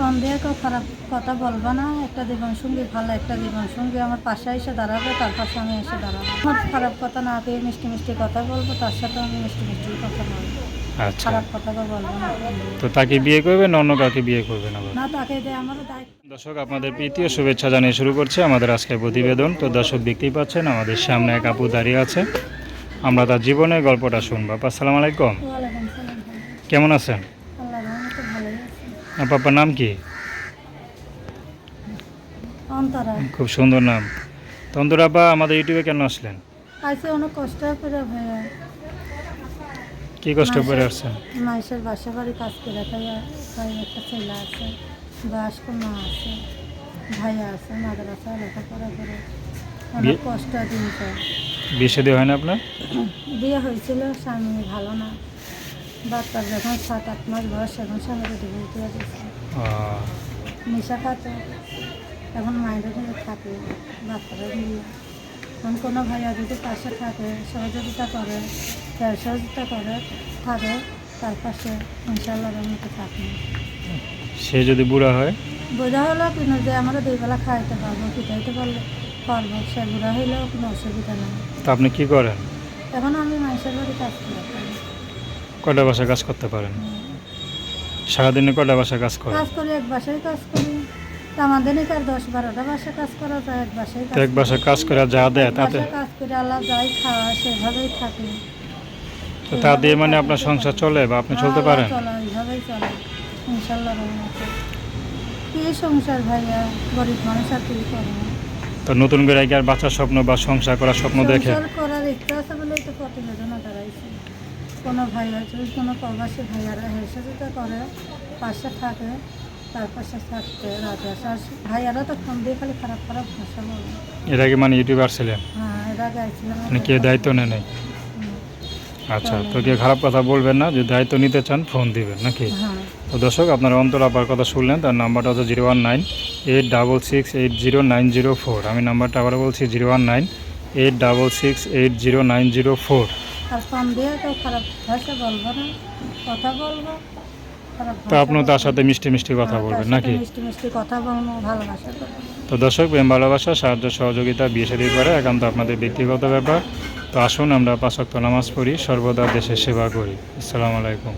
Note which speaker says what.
Speaker 1: কেউ খারাপ কথা বলব না। একটা জীবন সঙ্গী ভালো একটা জীবন সঙ্গী। আমার পাশে এসে দাঁড়াবে তার পাশে আমি এসে দাঁড়াবো। আমার খারাপ কথা না পেয়ে মিষ্টি মিষ্টি কথা বলব তার সাথে আমি মিষ্টি মিষ্টি কথা বলব।
Speaker 2: আচ্ছা।
Speaker 1: খারাপ কথা বলব না।
Speaker 2: তো তাকে বিয়ে করবেন অন্য বিয়ে করবেন আবার
Speaker 1: না তাকে দিয়ে আমারও দায়িত্ব
Speaker 2: দর্শক আপনাদের প্রীতি ও শুভেচ্ছা জানিয়ে শুরু করছে আমাদের আজকের প্রতিবেদন। তো দর্শক দেখতেই পাচ্ছেন আমাদের সামনে এক আপু দাঁড়িয়ে আছে। আমরা তার জীবনের গল্পটা শুনব। আপা আসসালামু আলাইকুম। কেমন আছেন?
Speaker 1: আছে
Speaker 2: আপা আপনার নাম কি?
Speaker 1: অন্তরা।
Speaker 2: খুব সুন্দর নাম। তো অন্তরা আপা আমাদের ইউটিউবে কেন আসলেন?
Speaker 1: আইসে অনেক কষ্ট করে ভাইয়া।
Speaker 2: কি কষ্ট করে আসছেন?
Speaker 1: মাইসের বাসা বাড়ি কাজ করে ভাই একটা ছেলে আছে বাস মা আছে ভাইয়া আছে মাদ্রাসা লেখাপড়া করে। অনেক কষ্ট দিন
Speaker 2: বিয়ে শাদী হয় না আপনার?
Speaker 1: বিয়ে হয়েছিল স্বামী ভালো না। বাচ্চার যখন সাত আট মাস বয়স এখন স্বামীকে ডিভোর্স দিয়ে দিচ্ছে নেশা খাতে এখন মায়ের ঘরে থাকে বাচ্চারা নিয়ে এখন কোনো ভাইয়া যদি পাশে থাকে সহযোগিতা করে সহযোগিতা করে থাকে তার পাশে ইনশাল্লাহ মতো থাকে।
Speaker 2: সে যদি বুড়া হয়?
Speaker 1: বোঝা হলো কিন্তু যে আমরা দুই বেলা খাইতে পারব পিঠাইতে পারলে পারব সে বুড়া হইলেও কোনো অসুবিধা নেই।
Speaker 2: তো আপনি কি করেন?
Speaker 1: এখন আমি মানুষের বাড়ি কাজ করে।
Speaker 2: কটা বাসা কাজ করতে পারেন? সারাদিনে কটা বাসা কাজ করেন?
Speaker 1: কাজ করি এক বাসায় কাজ করি। তা আমাদের নাকি আর দশ বারোটা বাসা কাজ করা যায় এক বাসায়
Speaker 2: এক বাসা কাজ করে যা দেয় তাতে?
Speaker 1: কাজ করে আল্লাহ যাই খাওয়া সেভাবেই থাকি।
Speaker 2: তো তা দিয়ে মানে আপনার সংসার চলে বা আপনি চলতে পারেন?
Speaker 1: চলো এইভাবেই চলে। ইনশাল্লাহ কি সংসার ভাইয়া? গরিব মানুষ আর কি করব?
Speaker 2: তো নতুন করে আর বাচ্চার স্বপ্ন বা সংসার করার স্বপ্ন দেখে?
Speaker 1: সংসার করার ইচ্ছা আছে বলেই তো প্রতিবেদনে দাঁড়াইছে কোনো ভাই আছে কোনো প্রবাসী ভাইয়ারা হেসে যেতে করে পাশে থাকে তার পাশে থাকতে রাতে আসে আর ভাইয়ারা তো ফোন দিয়ে খালি খারাপ খারাপ ভাষা বলে।
Speaker 2: এর আগে মানে ইউটিউবার ছিলেন?
Speaker 1: হ্যাঁ এরা গাইছিলাম
Speaker 2: মানে কেউ দায়িত্ব নেয় নাই? আচ্ছা তো কেউ খারাপ কথা বলবেন না যদি দায়িত্ব নিতে চান ফোন দিবেন নাকি?
Speaker 1: হ্যাঁ।
Speaker 2: তো দর্শক আপনার অন্তর আপার কথা শুনলেন তার নাম্বারটা হচ্ছে zero one nine eight double six eight zero nine zero four. আমি নাম্বারটা আবার বলছি zero one nine eight double six eight zero nine zero four.
Speaker 1: আর ফোন দিয়ে কেউ খারাপ ভাষা বলব না কথা বলব
Speaker 2: তো তার সাথে মিষ্টি মিষ্টি কথা বলবেন নাকি?
Speaker 1: মিষ্টি মিষ্টি কথা বলব ভালোবাসা
Speaker 2: তো দর্শক প্রেম ভালোবাসা সাহায্য সহযোগিতা বিয়ে শাদী করে একান্ত আপনাদের ব্যক্তিগত ব্যাপার। তো আসুন আমরা পাঁচক্ত নামাজ পড়ি সর্বদা দেশের সেবা করি। আসসালামু আলাইকুম।